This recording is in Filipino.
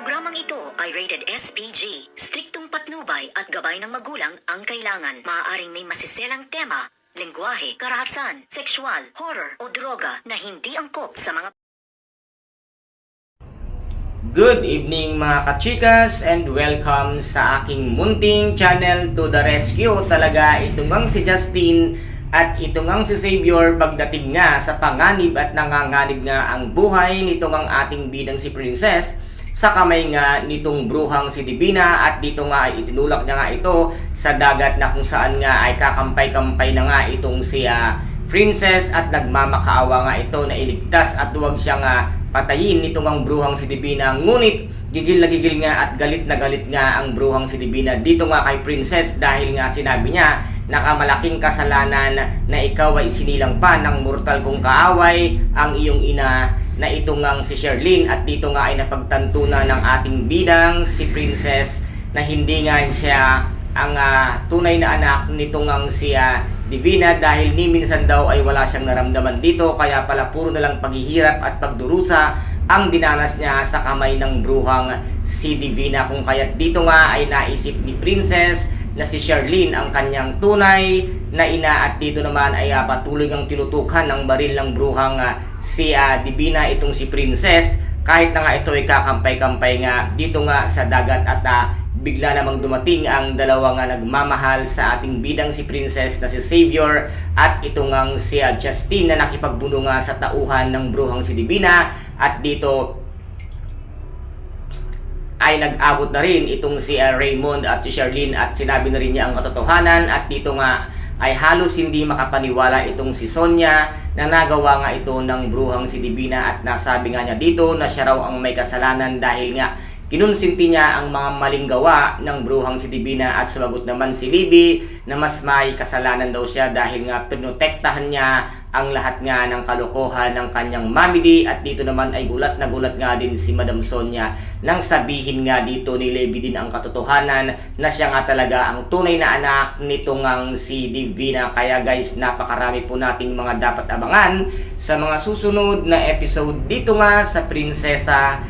Programang ito ay rated SPG. Striktong patnubay at gabay ng magulang ang kailangan. Maaaring may masiselang tema, lengguwahe, karahasan, sexual, horror o droga na hindi angkop sa mga Good evening mga kachikas and welcome sa aking munting channel to the rescue. Talaga ito ngang si Justin at ito ngang si Xavier pagdating nga sa panganib at nanganganib nga ang buhay nito ngang ating bidang si Princess sa kamay nga nitong bruhang si Divina at dito nga ay itinulak niya nga ito sa dagat na kung saan nga ay kakampay-kampay na nga itong si ah, Princess at nagmamakaawa nga ito na iligtas at huwag siya nga patayin nitong ang bruhang si Divina. Ngunit gigil na gigil nga at galit na galit nga ang bruhang si Divina dito nga kay Princess dahil nga sinabi niya nakamalaking kasalanan na ikaw ay sinilang pa ng mortal kong kaaway ang iyong ina na ito ngang si Sherlyn at dito nga ay napagtantunan ng ating bidang si Princess na hindi nga siya ang ah, tunay na anak nito ngang si ah, Divina dahil ni minsan daw ay wala siyang naramdaman dito kaya pala puro na lang paghihirap at pagdurusa ang dinanas niya sa kamay ng bruhang si Divina kung kaya dito nga ay naisip ni Princess na si Charlene ang kanyang tunay na ina at dito naman ay ah, patuloy ang tinutukan ng baril ng bruhang ah, si ah, Divina itong si Princess. Kahit na nga ito ay kakampay-kampay nga dito nga sa dagat at ah, bigla namang dumating ang dalawa nga nagmamahal sa ating bidang si Princess na si Xavier at ito ngang si ah, Justine na nakipagbuno nga sa tauhan ng bruhang si Divina. At dito ay nag-abot na rin itong si ah, Raymond at si Charlene at sinabi na rin niya ang katotohanan. At dito nga ay halos hindi makapaniwala itong si Sonia na nagawa nga ito ng bruhang si Divina. At nasabi nga niya dito na siya raw ang may kasalanan dahil nga kinonsinti niya ang mga maling gawa ng bruhang si Divina at sumagot naman si Libby na mas may kasalanan daw siya dahil nga pinotektahan niya ang lahat nga ng kalokohan ng kanyang mamidi at dito naman ay gulat na gulat nga din si Madam Sonia nang sabihin nga dito ni Libby din ang katotohanan na siya nga talaga ang tunay na anak nito ngang si Divina. Kaya guys napakarami po nating mga dapat abangan sa mga susunod na episode dito nga sa Prinsesa